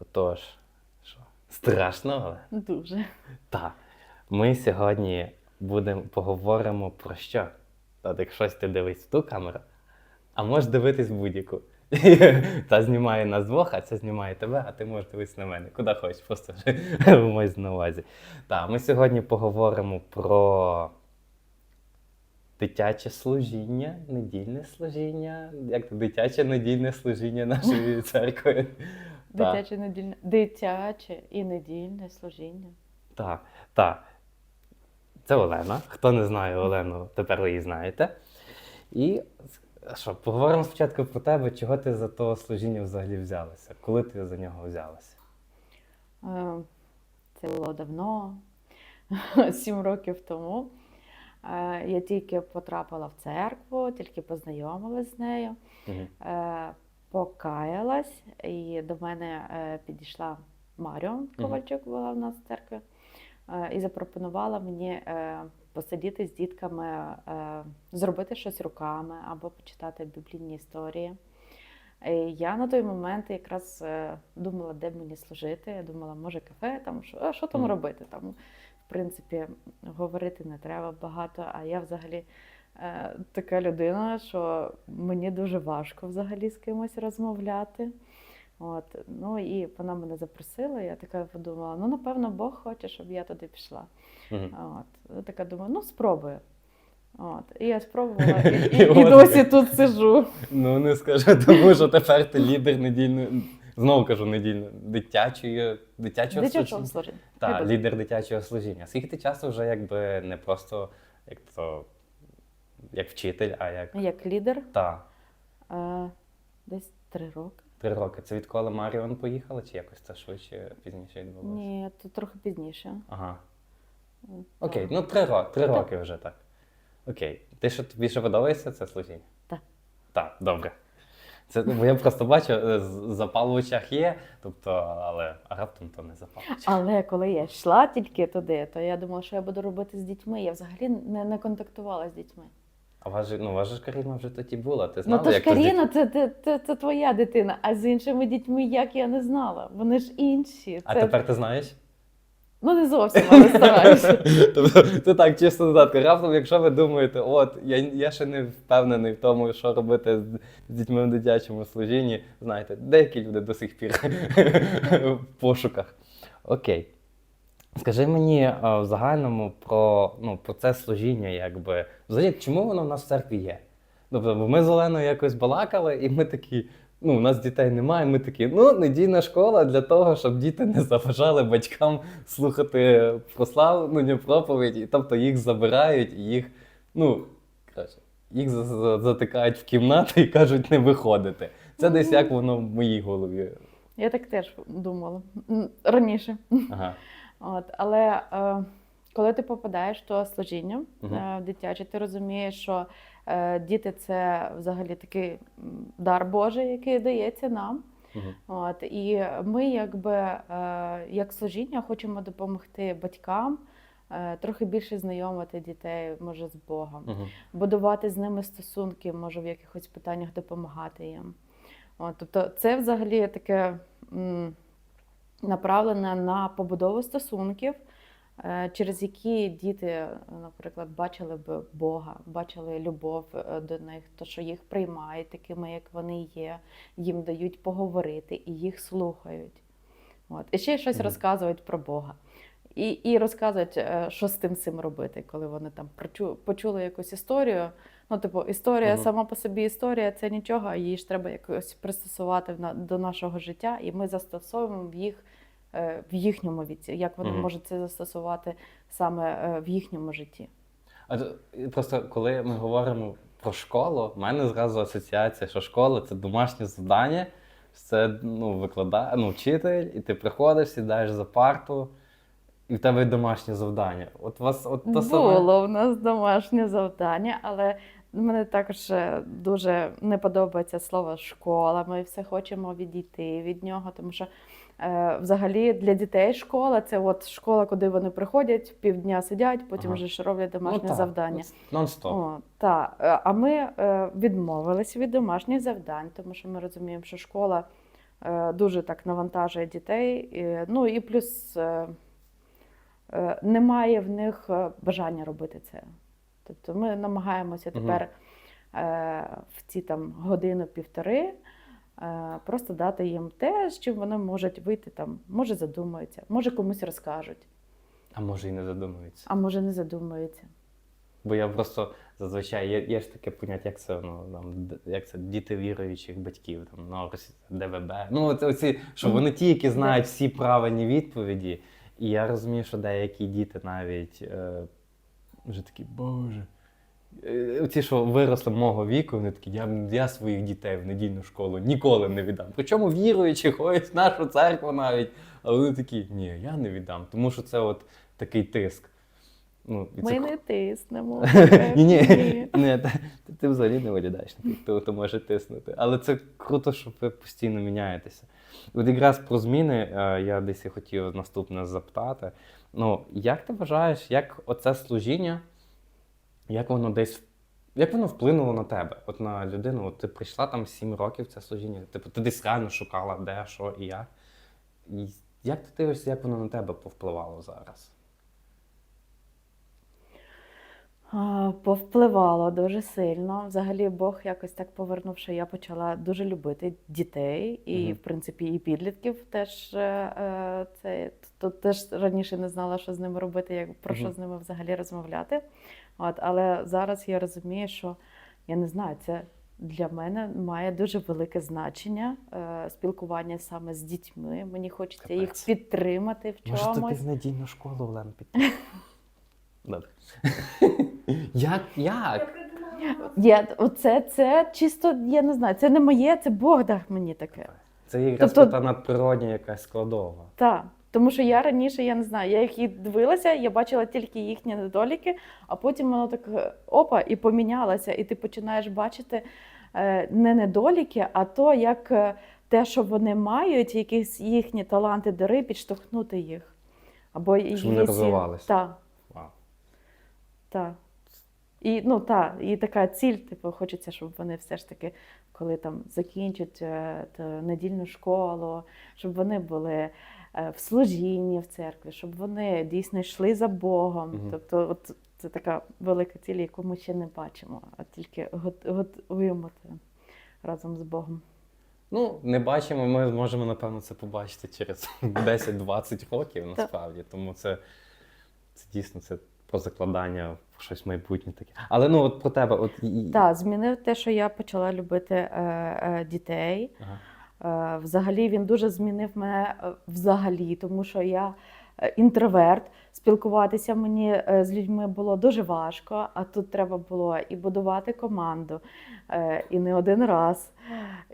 Отож, що? Страшно, але. Дуже. Так. Ми сьогодні будемо поговоримо про що? От як щось ти дивись в ту камеру, а можеш дивитись будь-яку. Та знімає нас двох, а це знімає тебе, а ти можеш дивитися на мене. Куди хочеш, просто вже на увазі. Так, ми сьогодні поговоримо про дитяче служіння, недільне служіння, як то дитяче недільне служіння нашої церкви. Дитяче недільне, дитяче і недільне служіння. Так, так. Це Олена. Хто не знає Олену, тепер ви її знаєте. І що, поговоримо спочатку про тебе, чого ти за того служіння взагалі взялася? Коли ти за нього взялася? Е, Це було давно, сім років тому. Е, Я тільки потрапила в церкву, тільки познайомилась з нею, Мгм. Покаялась, і до мене е, підійшла Маріон Ковальчук, була в нас в церкві, е, і запропонувала мені е, посидіти з дітками, зробити щось руками або почитати біблійні історії. Я на той момент якраз думала, де мені служити. Я думала, може кафе, там що, а що там робити? Там, в принципі, говорити не треба багато. А я взагалі така людина, що мені дуже важко взагалі з кимось розмовляти. От, ну і вона мене запросила, я така подумала, ну напевно, Бог хоче, щоб я туди пішла. Мгм. От, така думаю, ну спробую. От, і я спробувала, і, і, і досі тут сиджу. Ну, не скажу, тому що тепер ти лідер недільної, знову кажу, недільної, дитячої, дитячого служіння. Так, лідер дитячого служіння. Скільки ти часу вже якби не просто як то як вчитель, а як. Як лідер Та, е, десь три роки. три роки. Це відколи Маріон поїхала, чи якось це швидше пізніше відбулося? Ні, тут трохи пізніше. Ага. Окей, ну три роки, три роки вже так. Окей. Ти що тобі ще подобається це служіння? Так. Так, добре. Це, бо я просто бачу, е, запал в очах є, тобто, але а раптом то не запал. в очах. Але коли я йшла тільки туди, то я думала, що я буду робити з дітьми. Я взагалі не, не контактувала з дітьми. А вас же, ну, вас же ж Каріна вже тоді була. Ти знала, Ну то ж як? Каріна, це, це, це, це твоя дитина, а з іншими дітьми як я не знала. Вони ж інші. А Це, тепер ти знаєш? Ну не зовсім, але стараюся. Тобто, це так, чисто додатка. Раптом, якщо ви думаєте, от я, я ще не впевнений в тому, що робити з, з дітьми в дитячому служінні, знаєте, деякі люди до сих пір в пошуках. Окей. Скажи мені в загальному про, ну, про це служіння, якби. Взагалі, чому воно в нас в церкві є? Тобто, бо ми з Оленою якось балакали, і ми такі. Ну, у нас дітей немає, ми такі, ну, недільна школа для того, щоб діти не заважали батькам слухати прославлення проповіді, тобто їх забирають і їх, ну, коротше, їх за- за- затикають в кімнату і кажуть не виходити. Це десь як воно в моїй голові. Я так теж думала раніше. Ага. От, але е, коли ти попадаєш в то служіння Мгм. е, в дитяче, ти розумієш, що е, діти це взагалі такий дар Божий, який дається нам. Мгм. От, і ми, якби е, як служіння, хочемо допомогти батькам е, трохи більше знайомити дітей, може, з Богом, Мгм. будувати з ними стосунки, може в якихось питаннях допомагати їм. От, тобто, це взагалі таке м, направлене на побудову стосунків, е, через які діти, наприклад, бачили б Бога, бачили любов е, до них, то що їх приймають такими, як вони є, їм дають поговорити і їх слухають. От. І ще щось Мгм. розказують про Бога. І, і розказують, е, що з тим цим робити, коли вони там почули якусь історію. Ну, типу, історія Мгм. сама по собі історія це нічого, а її ж треба якось пристосувати до нашого життя, і ми застосовуємо в їх е, в їхньому віці, як вони Мгм. можуть це застосувати саме е, в їхньому житті. А просто коли ми говоримо про школу, в мене зразу асоціація, що школа це домашнє завдання, це ну, викладає, ну, вчитель, і ти приходиш, сідаєш за парту, і в тебе є домашнє завдання. От вас от то саме. В нас домашнє завдання, але мене також е, дуже не подобається слово школа. Ми все хочемо відійти від нього, тому що е, взагалі для дітей школа це от школа, куди вони приходять, півдня сидять, потім Ага. вже ж роблять домашнє ну, так, завдання. Нон-стоп. О, та. Е, А ми е, відмовилися від домашніх завдань, тому що ми розуміємо, що школа е, дуже так навантажує дітей. І, ну і плюс е, е, немає в них е, бажання робити це. Тобто ми намагаємося тепер е, в ці там годину-півтори е, просто дати їм те, з чим вони можуть вийти там, може задумаються, може комусь розкажуть, А може і не задумуються. а може не задумаються. Бо я просто зазвичай є, є ж таке поняття, як це ну там як це діти віруючих батьків, там ну, ДВБ. Ну оці, що вони ті, які знають всі правильні відповіді. І я розумію, що деякі діти навіть е, вже такі, боже. Е, Оці, що виросли мого віку, вони такі, я, я своїх дітей в недільну школу ніколи не віддам. Причому віруючи, ходять в нашу церкву навіть. Але вони такі, ні, я не віддам. Тому що це от такий тиск. Ну, і Ми це не тиснемо. ні, ні, ні, ти, ти взагалі не виглядаєш хто, хто може тиснути. Але це круто, що ви постійно міняєтеся. От якраз про зміни е, я десь і хотів наступне запитати. Ну, як ти вважаєш, як оце служіння, як воно десь як воно вплинуло на тебе? От на людину, от ти прийшла там 7 років це служіння, типу, ти десь реально шукала, де, що і як. І як ти дивишся, як воно на тебе повпливало зараз? А, Повпливало дуже сильно. Взагалі, Бог якось так повернув, що я почала дуже любити дітей, і, Мгм. в принципі, і підлітків теж е, е, це то теж раніше не знала, що з ними робити, як про що з ними взагалі розмовляти. От, але зараз я розумію, що я не знаю, це для мене має дуже велике значення е, спілкування саме з дітьми. Мені хочеться їх підтримати в Може, тобі в недільну школу Олен піти? Добре. Як? Як? Я, оце це чисто, я не знаю, це не моє, це Бог дав мені таке. Це якраз Тобто- та надприродня якась складова. Так. Тому що я раніше, я не знаю, я їх і дивилася, я бачила тільки їхні недоліки, а потім воно так опа і помінялося, і ти починаєш бачити е, не недоліки, а то, як е, те, що вони мають, якісь їхні таланти, дари, підштовхнути їх. Або Щоб вони розвивалися. Так. Так. І, ну, та, і така ціль, типу, хочеться, щоб вони все ж таки, коли там закінчать е, ту недільну школу, щоб вони були е, в служінні в церкві, щоб вони дійсно йшли за Богом. Мгм. Тобто, от це така велика ціль, яку ми ще не бачимо, а тільки готуємо це разом з Богом. Ну, не бачимо, ми можемо, напевно, це побачити через 10-20 років насправді. Тому це, це дійсно це про закладання в щось майбутнє таке. Але ну от про тебе, от і- Так, змінив те, що я почала любити е, е, дітей. Ага. Е, Взагалі він дуже змінив мене е, взагалі, тому що я інтроверт. Спілкуватися мені е, з людьми було дуже важко, а тут треба було і будувати команду, е, і не один раз,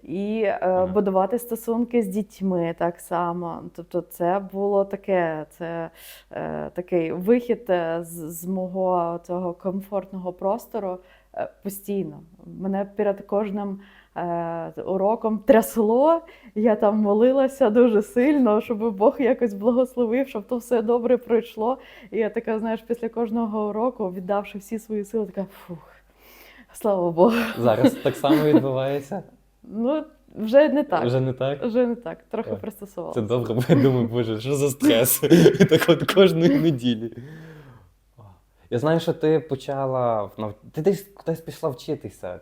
і е, Ага. будувати стосунки з дітьми так само. Тобто, це було таке, це е, такий вихід е, з, з мого цього комфортного простору е, постійно. Мене перед кожним е, уроком трясло. Я там молилася дуже сильно, щоб Бог якось благословив, щоб то все добре пройшло. І я така, знаєш, після кожного уроку, віддавши всі свої сили, така фух, слава Богу. Зараз так само відбувається. Ну, вже не так. Вже не так. Вже не так, трохи Так. пристосувалася. Це добре, бо я думаю, боже, що за стрес? так от кожної неділі. Я знаю, що ти почала. Ти десь кудись пішла вчитися.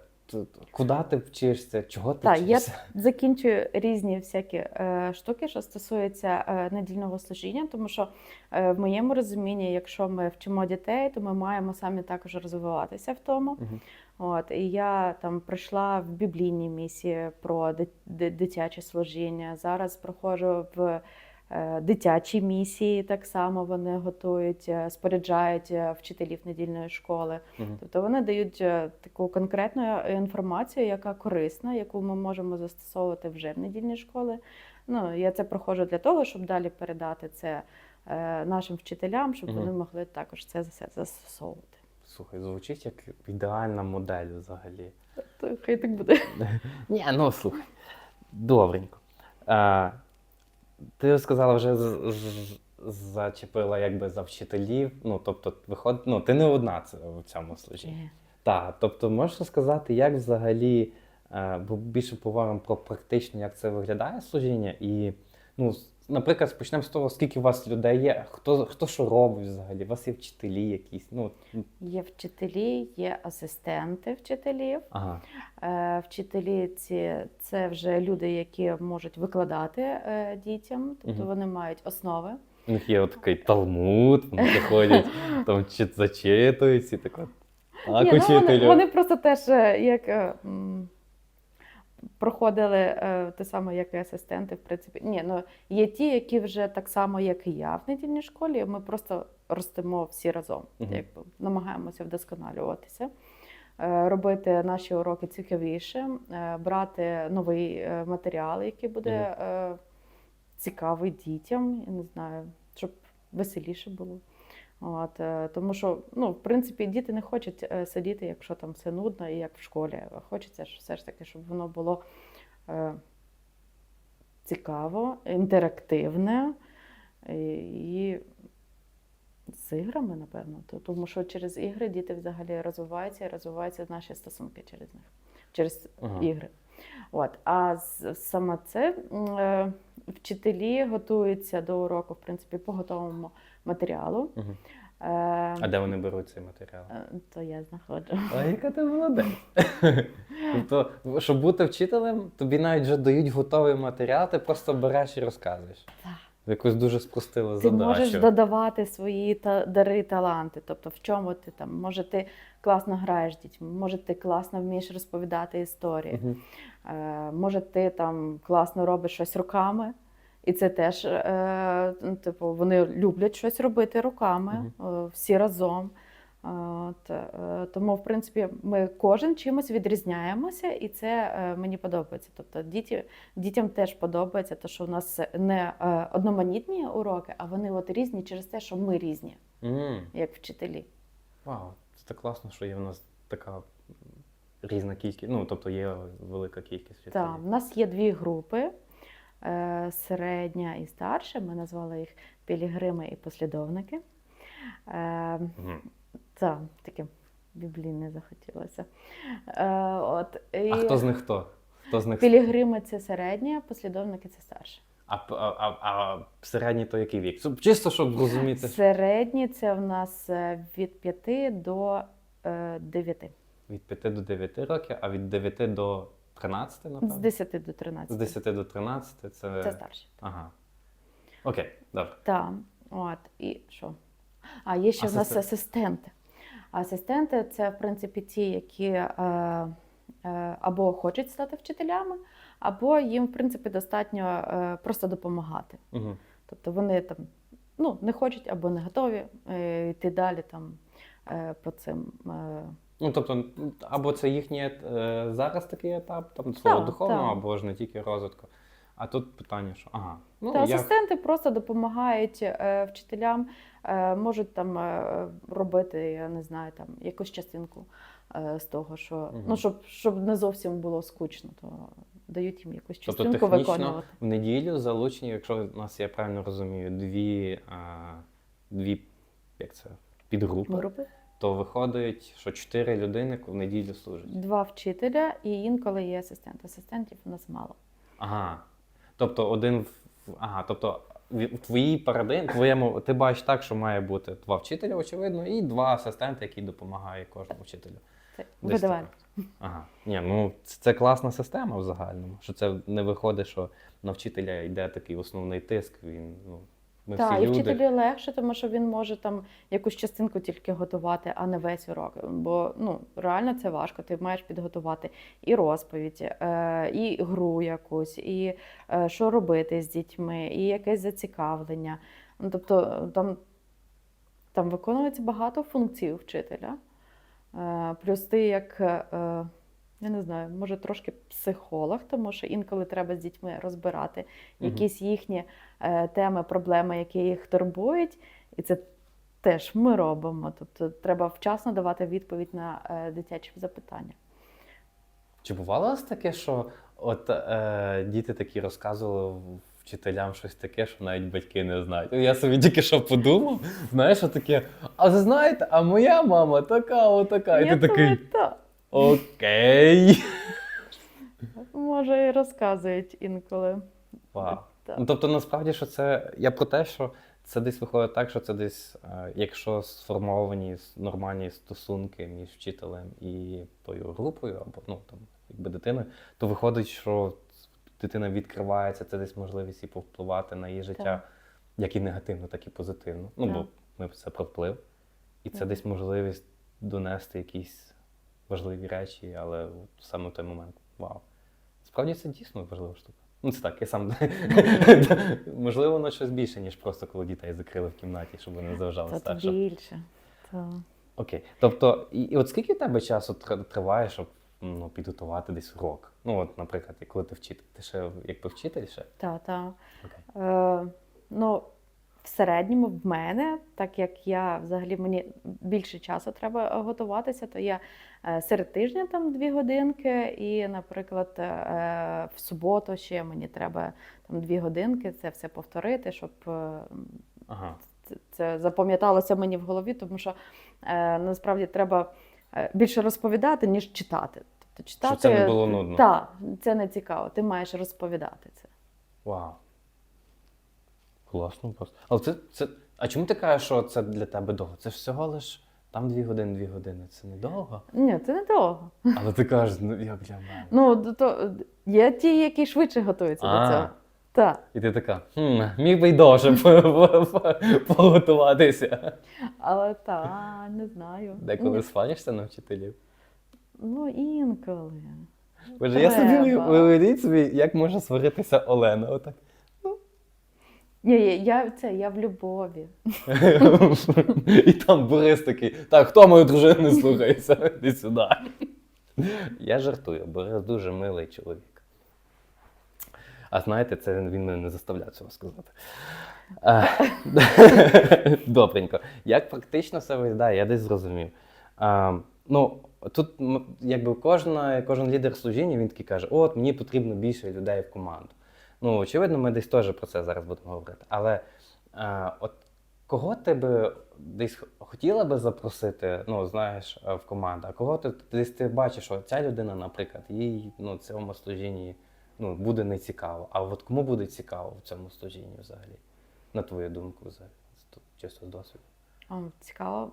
Куди ти вчишся? Чого ти Так, я закінчую різні всякі е, штуки, що стосуються е, недільного служіння, тому що е, в моєму розумінні, якщо ми вчимо дітей, то ми маємо самі також розвиватися в тому. Мгм. От і я там пройшла в біблійній місії про ди- ди- дитяче служіння. Зараз проходжу в е, дитячій місії. Так само вони готують, е, споряджають е, вчителів недільної школи. Мгм. Тобто вони дають таку конкретну інформацію, яка корисна, яку ми можемо застосовувати вже в недільні школи. Ну, я це проходжу для того, щоб далі передати це нашим вчителям, щоб Мгм. вони могли також це за- застосовувати. Слухай, звучить як ідеальна модель взагалі. То хай так буде. Ні, ну слухай. Добренько. А, ти сказала, вже з- з- зачепила якби за вчителів. Ну, тобто, виходить, ну, ти не одна це в цьому служінні. Так, тобто можеш сказати, як взагалі Е, бо більше поговоримо про практично, як це виглядає служіння. І, ну, с- наприклад, почнемо з того, скільки у вас людей є, хто, хто що робить взагалі, у вас є вчителі якісь. Ну, Є вчителі, є асистенти вчителів. ага. Е, Вчителі ці це вже люди, які можуть викладати е, дітям, тобто Мгм. вони мають основи. У них є такий талмуд, вони приходять, там чи зачитують, і так от. Ні, ну, вони, вони просто теж е, як е, м, проходили е, те саме, як і асистенти, в принципі. Ні, ну є ті, які вже так само, як і я в недільній школі. Ми просто ростемо всі разом, Мгм. якби намагаємося вдосконалюватися. е, Робити наші уроки цікавіше, е, брати новий матеріал, який буде е, цікавий дітям, я не знаю, щоб веселіше було. От, е, тому що, ну, в принципі, діти не хочуть е, сидіти, якщо там все нудно і як в школі. Хочеться ж все ж таки, щоб воно було е, цікаво, інтерактивне е, і з іграми, напевно. Тому що через ігри діти взагалі розвиваються і розвиваються наші стосунки через них, через Ага. ігри. От. А саме це е, вчителі готуються до уроку, в принципі, по готовому матеріалу. Мгм. Е, А де вони беруть цей матеріал? е, То я знаходжу. А яка ти молодець. Тобто, щоб бути вчителем, тобі навіть вже дають готовий матеріал, ти просто береш і розказуєш. Так. Якусь дуже спростили Ти задачу. можеш додавати свої та дари, таланти. Тобто, в чому ти там, може, ти класно граєш з дітьми, може, ти класно вмієш розповідати історії, Мгм. е, може, ти там класно робиш щось руками. І це теж, е, ну, типу, вони люблять щось робити руками, е, всі разом. Е, От, е, тому, в принципі, ми кожен чимось відрізняємося, і це е, мені подобається. Тобто діті, дітям теж подобається, те, що у нас не е, одноманітні уроки, а вони от різні через те, що ми різні, М, як вчителі. Вау, це так класно, що є в нас така різна кількість. Ну, тобто є велика кількість вчителів. Так, в нас є дві групи: середня і старша. Ми назвали їх пілігрими і послідовники. Е, Так, таке біблійне захотілося. Е, от, і А хто з них хто? Хто з них Пілігрими це середня, послідовники це старше. А, а, а, середній то який вік? Чисто, щоб зрозуміти. Середні це в нас е, від 5 до е, 9. Від 5 до 9 років, а від 9 до 13, напевно? З 10 до 13. З 10 до 13 це. Це старші. Ага. Окей, добре. Так, от і що? А є ще в нас асистенти. Асистенти це, в принципі, ті, які е, е, або хочуть стати вчителями, або їм, в принципі, достатньо е, просто допомагати. Угу. Тобто вони там ну, не хочуть або не готові е, йти далі там е, по цим. Е, Ну, тобто, або це їхній е, зараз такий етап, там свого Так, духовного, так. або ж не тільки розвитку. А тут питання, що ага. Ну, Та я... асистенти просто допомагають е, вчителям, е, можуть там е, робити, я не знаю, там якусь частинку е, з того, що Мгм. ну щоб, щоб не зовсім було скучно, то дають їм якусь Тобто частинку технічно виконувати. в неділю залучені, якщо у нас я правильно розумію, дві, а, дві як це, підгрупи, Групи. То виходить, що чотири людини в неділю служать. Два вчителя і інколи є асистент. Асистентів у нас мало. Ага. Тобто один в. Ага, тобто в твоїй парадигмі, твоєму, ти бачиш так, що має бути два вчителя, очевидно, і два асистенти, які допомагають кожному вчителю. Це Ага. Ні, ну це, це класна система в загальному. Що це не виходить, що на вчителя йде такий основний тиск. Він, ну, ми Так, всі і люди. вчителю легше, тому що він може там якусь частинку тільки готувати, а не весь урок. Бо ну реально це важко. Ти маєш підготувати і розповідь, е, і гру якусь, і е, що робити з дітьми, і якесь зацікавлення. Ну тобто там, там виконується багато функцій у вчителя. Е, Плюс ти як. Я не знаю, може трошки психолог, тому що інколи треба з дітьми розбирати якісь їхні е, теми, проблеми, які їх турбують, і це теж ми робимо. Тобто треба вчасно давати відповідь на е, дитячі запитання. Чи бувало у вас таке, що от е, діти такі розказували вчителям щось таке, що навіть батьки не знають? Я собі тільки що подумав, знаєш, що таке, а ви знаєте, а моя мама така, отака. І ти такий. так. Окей. може і розказують інколи. Вау. Так. Ну, тобто, насправді, що це. Я про те, що це десь виходить так, що це десь, е, якщо сформовані с- нормальні стосунки між вчителем і тою групою, або ну там, якби дитиною, то виходить, що дитина відкривається, це десь можливість і повпливати на її життя, Так. як і негативно, так і позитивно. Ну, бо Так. ми це про вплив. І це Так. десь можливість донести якісь важливі речі, але саме в той момент вау. Справді це дійсно важлива штука. Ну, це так, я сам можливо, воно щось більше, ніж просто коли дітей закрили в кімнаті, щоб вони не заважали старшим. більше. Окей. Тобто, і, і от скільки в тебе часу триває, щоб ну, підготувати десь урок? Ну, от, наприклад, коли ти вчитель, ти ще якби вчитель ще? Та, та. Окей. Е, ну, в середньому в мене, так як я взагалі мені більше часу треба е, готуватися, то я е, серед тижня там дві годинки, і, наприклад, е, в суботу ще мені треба там дві годинки це все повторити, щоб Ага. це- запам'яталося мені в голові, тому що насправді треба більше розповідати, ніж читати. Тобто читати це не було нудно. Так, це не цікаво. Ти маєш розповідати це. Вау. Класно просто. Але це, це. А чому ти кажеш, що це для тебе довго? Це ж всього лиш там дві години, дві години. Це недовго. Ні, це недовго. Але ти кажеш, ну як для мене. Ну, то є ті, які швидше готуються А. до цього. Так. І ти така, хм, міг би й довше по- по- по- поготуватися. Але та, не знаю. Деколи Ні, сваришся на вчителів. Ну, інколи. Боже, я собі уявіть собі, як може сваритися Олена. Отак. Ні, я, це, я в любові. І там Борис такий, так, хто мою дружину не слухається? Іди сюди. Я жартую, Борис дуже милий чоловік. А знаєте, це він мене не заставляє цього сказати. Добренько. Як практично це виглядає, я десь зрозумів. А, ну, тут якби кожна, кожен лідер служіння він такий каже: от мені потрібно більше людей в команду. Ну, очевидно, ми десь теж про це зараз будемо говорити. Але а, от кого ти би десь хотіла би запросити, ну, знаєш, е, в команду, а кого ти десь ти бачиш, що ця людина, наприклад, їй ну, цьому служінні ну, буде не цікаво. А от кому буде цікаво в цьому служінні взагалі? На твою думку, взагалі, чисто з досвіду. Цікаво.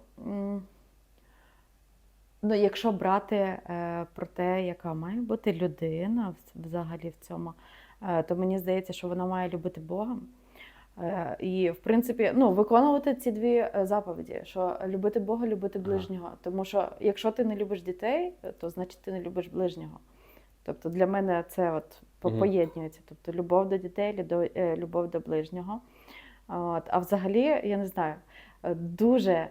Ну, якщо брати е, про те, яка має бути людина взагалі в цьому, е, то мені здається, що вона має любити Бога. Е, і, в принципі, ну, виконувати ці дві е, заповіді: що любити Бога, любити ближнього. Тому що якщо ти не любиш дітей, то значить ти не любиш ближнього. Тобто для мене це от по- Мгм. поєднується. Тобто любов до дітей, любов, е, до ближнього. От. А взагалі, я не знаю, е, дуже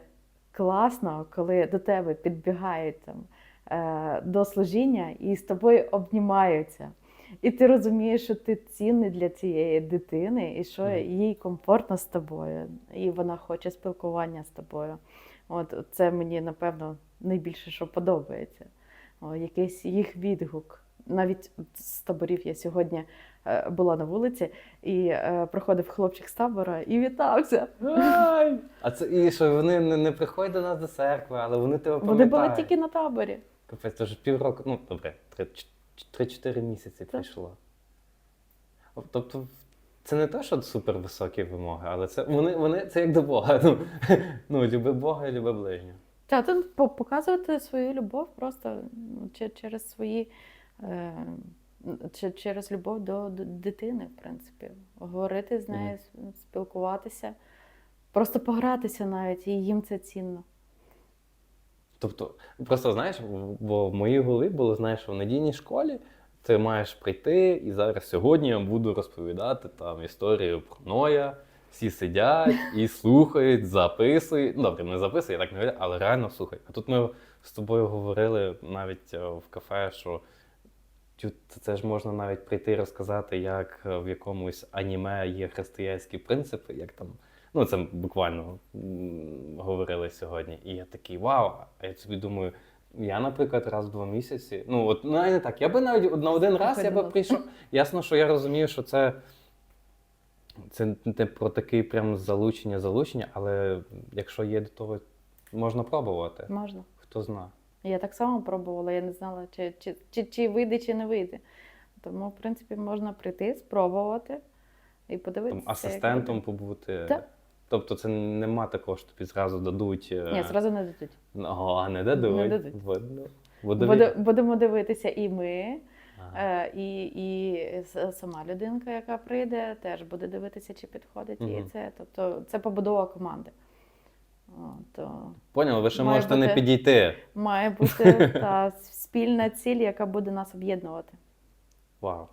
класно, коли до тебе підбігають там, е, до служіння і з тобою обнімаються. І ти розумієш, що ти цінний для цієї дитини, і що їй комфортно з тобою, і вона хоче спілкування з тобою. От це мені, напевно, найбільше, що подобається. О, якийсь їх відгук. Навіть з таборів я сьогодні е, була на вулиці, і е, проходив хлопчик з табора і вітався. Ай! А це і що вони не, не приходять до нас до церкви, але вони тебе Вони були тільки на таборі. Капець, то вже півроку, ну добре, три- 3-4 місяці Так. пройшло. Тобто, це не те, що супер високі вимоги, але це вони, вони це як до Бога. Ну, ну люби Бога і люби ближнього. Та тут показувати свою любов просто ну, через свої. Е, через любов до, дитини, в принципі. Говорити з нею, с- спілкуватися, просто погратися навіть, і їм це цінно. Тобто, просто знаєш, бо в моїй голові було, знаєш, в надійній школі ти маєш прийти, і зараз сьогодні я буду розповідати там історію про Ноя. Всі сидять і слухають, записують. Ну, добре, не записують, я так не говорю, але реально слухають. А тут ми з тобою говорили навіть е, в кафе, що це ж можна навіть прийти і розказати, як е, в якомусь аніме є християнські принципи, як там. Ну, це буквально говорили сьогодні. І я такий вау. А я собі думаю, я, наприклад, раз в два місяці. Ну, от навіть не так. Я би навіть на один раз я би прийшов. Ясно, що я розумію, що це. Це не про такий прям залучення, залучення, але якщо є до того, можна пробувати. Можна. Хто знає. Я так само пробувала, я не знала, чи, чи, чи, чи вийде, чи не вийде. Тому, в принципі, можна прийти, спробувати і подивитися. як асистентом побути. Так. Тобто це нема такого, що тобі зразу дадуть. е, Ні, зразу не дадуть. О, а не дадуть. Не дадуть. Видно. Буде Буде, будемо дивитися і ми, Ага. е, і, і сама людинка, яка прийде, теж буде дивитися, чи підходить їй Мгм. це. Тобто це побудова команди. То Поняли, ви ще має можете не підійти. має бути та спільна ціль, яка буде нас об'єднувати. Вау.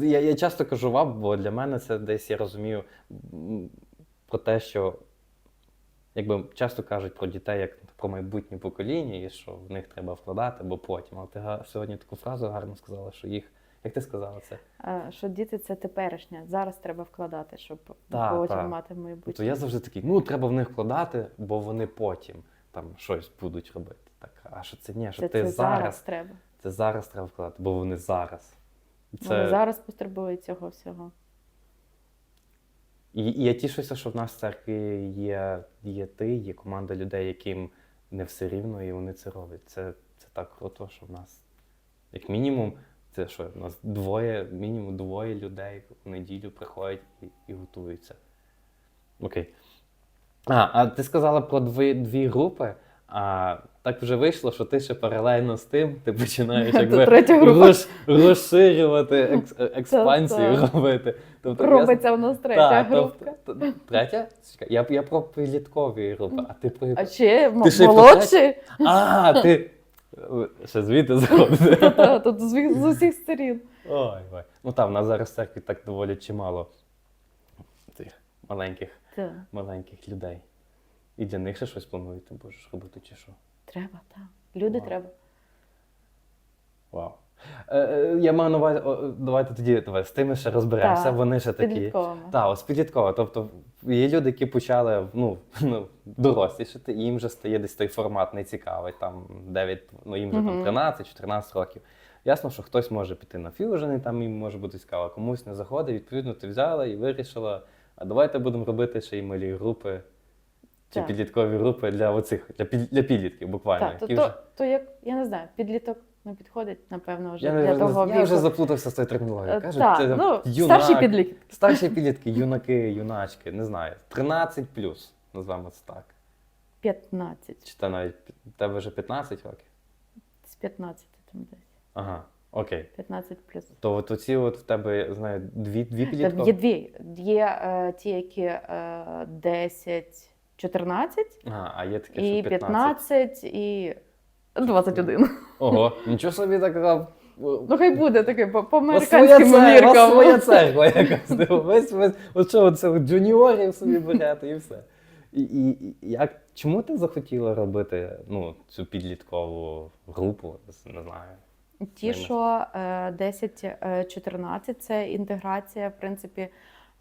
Я, я часто кажу вам, бо для мене це десь я розумію про те, що якби часто кажуть про дітей як про майбутнє покоління, і що в них треба вкладати, бо потім. Але ти сьогодні таку фразу гарно сказала, що їх. Як ти сказала це? Е, Що діти це теперішнє. Зараз треба вкладати, щоб Так, потім так. мати майбутнє. То я завжди такий, ну треба в них вкладати, бо вони потім там щось будуть робити. Так, а що це ні, що це, ти це зараз, зараз треба. це зараз треба вкладати, бо вони зараз. Це... Вони зараз потребують цього всього. І, і я тішуся, що в нас в церкві є, є ти, є команда людей, яким не все рівно, і вони це роблять. Це, це так круто, що в нас, як мінімум, це що, в нас двоє, мінімум двоє людей в неділю приходять і, і готуються. Окей. А, а ти сказала про дві, дві групи. А так вже вийшло, що ти ще паралельно з тим ти починаєш якби, роз, розширювати екс, експансію робити. Тобто, я- Робиться в нас третя так, групка. тобто- третя? Я, я про підліткові групи, а ти про. А м- Ти молодші, А, ти. Ще звідти заходиш. Та, тут з усіх сторін. Ой, ой. Ну там, в нас зараз в церкві так доволі чимало цих маленьких, маленьких людей. І для них ще щось плануєте, будеш робити чи що? Треба, так. Люди Вау. треба. Вау. Е, е, я маю на увазі, о, давайте тоді давай, з тими ще розберемося, Так, вони ще такі. Підлітковими. Так, ось підлітково. Тобто є люди, які почали ну, ну, дорослішати, і їм вже стає десь той формат не цікавий. Там 9, ну їм вже Мгм. там 13-14 років. Ясно, що хтось може піти на фьюжн, і там їм може бути цікаво, комусь не заходить. Відповідно, ти взяла і вирішила, а давайте будемо робити ще й малі групи чи Так. підліткові групи для оцих, для, під, для підлітків буквально. Так, то, які то, вже- то як, я не знаю, підліток не підходить, напевно, вже я, для вже, того я віку. вже заплутався з тою термінологією. Е, Кажуть, так, це ну, юнак, старші підлітки. Старші підлітки, юнаки, юначки, не знаю. 13 плюс, назвемо це так. 15. Чи та навіть тебе вже 15 років? З 15 там десь. Ага, окей. 15 плюс. То от оці от в тебе, я знаю, дві, дві Там підліткові? є дві. Є е, ті, які е, 10, 14, Ага, а є таке, і що 15. 15, і 21. Ого, нічого собі така. Ну, хай буде таке по, по вас своя американським церква, у вас своя церква якась. типу, Весь, весь, от що, це от джуніорів собі берете і все. І, і, і як, чому ти захотіла робити ну, цю підліткову групу? Не знаю. Ті, що е, 10-14 це інтеграція, в принципі,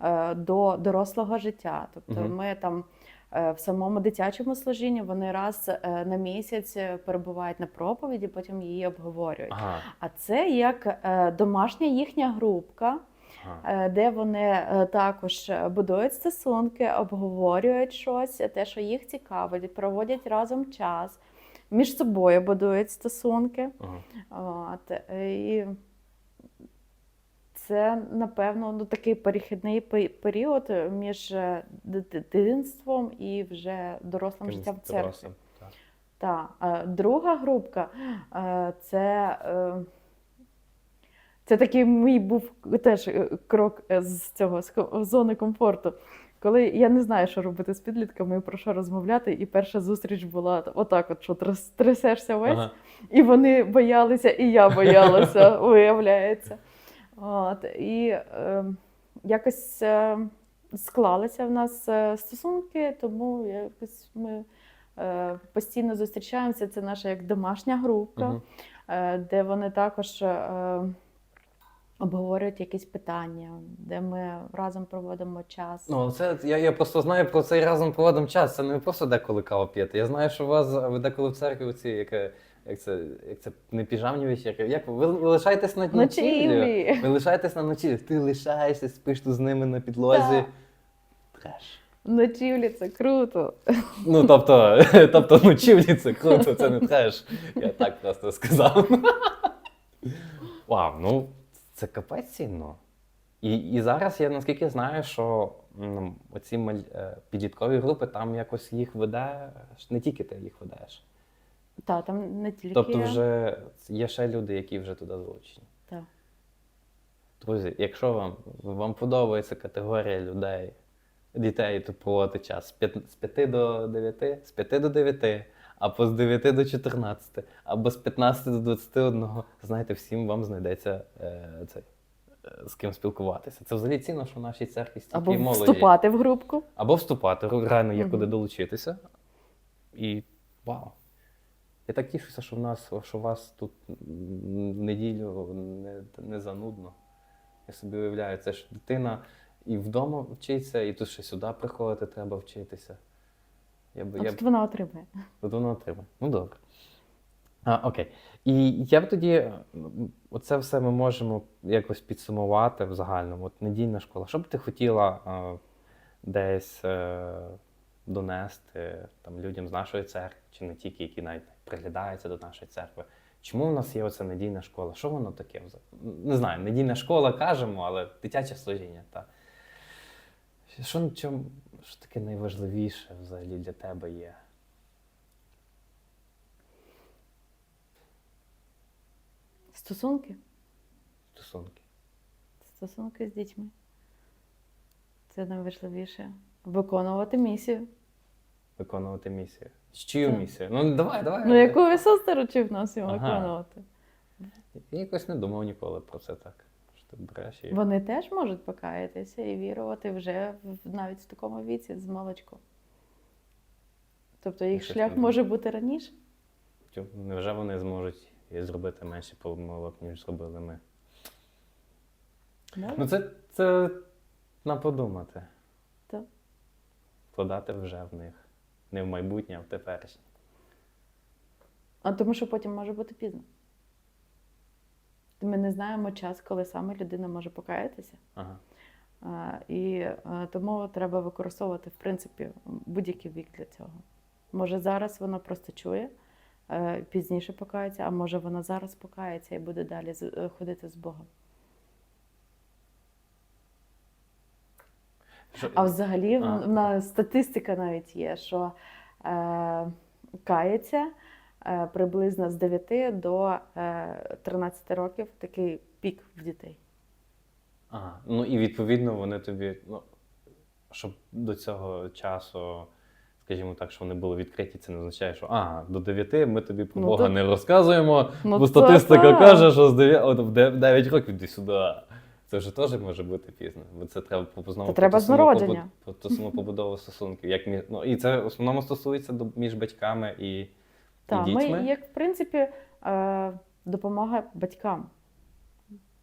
е, до дорослого життя. Тобто Мгм. ми там е, в самому дитячому служінні вони раз е, на місяць е, перебувають на проповіді, потім її обговорюють. Ага. А це як е, домашня їхня групка, ага. е, де вони е, також будують стосунки, обговорюють щось, те, що їх цікавить, проводять разом час, між собою будують стосунки. ага. От, е, і це, напевно, ну, такий перехідний період між е, дитинством і вже дорослим життям. Дорослим, так. Так. Е, Друга групка е, це, це такий мій був теж крок з цього з зони комфорту. Коли я не знаю, що робити з підлітками про що розмовляти, і перша зустріч була отак, от що тряс- трясешся весь. Ага. І вони боялися, і я боялася, виявляється. От, і е, якось е, склалися в нас е, стосунки, тому якось ми е, постійно зустрічаємося. Це наша як домашня група, Мгм. е, де вони також е, обговорюють якісь питання, де ми разом проводимо час. Ну, це я, я просто знаю про цей разом проводимо час. Це не просто деколи каву п'єте. Я знаю, що у вас ви деколи в церкві оці, яке, як це, як це не піжамні вечірки. Як ви, ви лишаєтесь на? Ночівлі. Ви лишаєтесь на ночівлі. Ти лишаєшся, спиш тут з ними на підлозі. Треш. Ночівлі це круто. Ну, тобто, тобто ночівлі це круто, це не треш. Я так просто сказав. Вау, ну це капець цінно. І, і зараз я наскільки знаю, що м, оці маль, е, підліткові групи, там якось їх веде, не тільки ти їх ведеш. Та, там не тільки. Тобто вже є ще люди, які вже туди залучені. Та. Друзі, якщо вам, вам подобається категорія людей, дітей, то проводити час з 5, з 5 до 9, з 5 до 9, або з 9 до 14, або з 15 до 21, знаєте, всім вам знайдеться е, цей, е, з ким спілкуватися. Це взагалі цінно, що в нашій церкві стільки Або молоді. вступати в групку. Або вступати, реально є Мгм. куди долучитися. І вау. Я так тішуся, що в нас, що вас тут неділю не, не занудно. Я собі уявляю, це ж дитина і вдома вчиться, і тут ще сюди приходити треба вчитися. Я б, А я тут б, вона отримує. тут воно отримає. Ну добре. А, окей. І я б тоді, оце все ми можемо якось підсумувати в загальному. От недільна школа. Що б ти хотіла е, десь е, донести там, людям з нашої церкви, чи не тільки, які навіть приглядаються до нашої церкви? Чому в нас є оця недільна школа? Що воно таке? Не знаю, недільна школа кажемо, але дитяче служіння. Та. Що, чому, що таке найважливіше взагалі для тебе є? Стосунки. Стосунки. Стосунки з дітьми. Це найважливіше. Виконувати місію. Виконувати місію. З чию Так. місію? Ну давай, давай. Ну, яку Ісус доручив нас його Ага. виконувати. Я якось не думав ніколи про це так. Що ти береш і. Вони теж можуть покаятися і вірувати вже в- навіть в такому віці з молочку. Тобто їх щось шлях не може бути раніше. Тю, Невже вони зможуть і зробити менше помилок, ніж зробили ми? Може? Ну, це, це на подумати. Так. Вкладати вже в них. Не в майбутнє, а в теперішнє. А тому що потім може бути пізно. Ми не знаємо час, коли саме людина може покаятися. Ага. А, І е, тому треба використовувати, в принципі, будь-який вік для цього. Може, зараз вона просто чує, е, пізніше покається, а може вона зараз покається і буде далі е, ходити з Богом. А взагалі, А. в нас статистика навіть є, що е, кається е, приблизно з 9 до е, 13 років такий пік в дітей. Ага. Ну і відповідно вони тобі, ну, щоб до цього часу, скажімо так, що вони були відкриті, це не означає, що ага, до 9 ми тобі про Ну, Бога то- не розказуємо, Ну, бо статистика так. каже, що з 9, от в 9 років йди сюди. Це вже теж може бути пізно. Бо це треба знову Та треба з народження. ту саму побудову стосунків. Як мі... ну, і це в основному стосується до... між батьками і, і Так, ми, як в принципі, е, допомога батькам.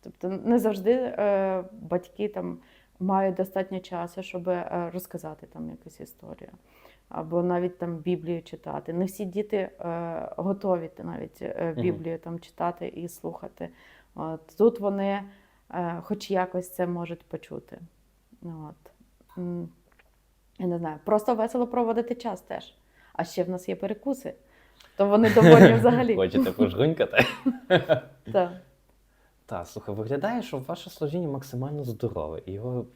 Тобто не завжди е, батьки там мають достатньо часу, щоб е, розказати там якусь історію. Або навіть там Біблію читати. Не всі діти е, готові навіть Біблію там читати і слухати. От, тут вони хоч якось це можуть почути. От. Я не знаю, просто весело проводити час теж. А ще в нас є перекуси. То вони доволі взагалі. Хочете пожгунькати? Так. Так, слухай, виглядає, що ваше служіння максимально здорове, і його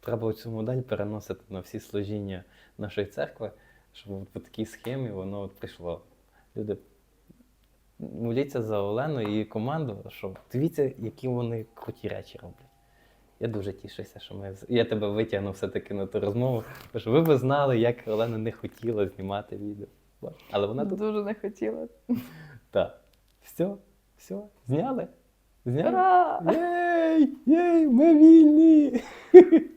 треба цю модель переносити на всі служіння нашої церкви, щоб по такій схемі воно прийшло. Люди, моліться за Олену і її команду, щоб дивіться, які вони круті речі роблять. Я дуже тішуся, що ми я тебе витягнув все-таки на ту розмову. Що ви б знали, як Олена не хотіла знімати відео. Але вона тут Дуже не хотіла. так. Все, все, зняли. Зняли. Єй! Єй, ми вільні!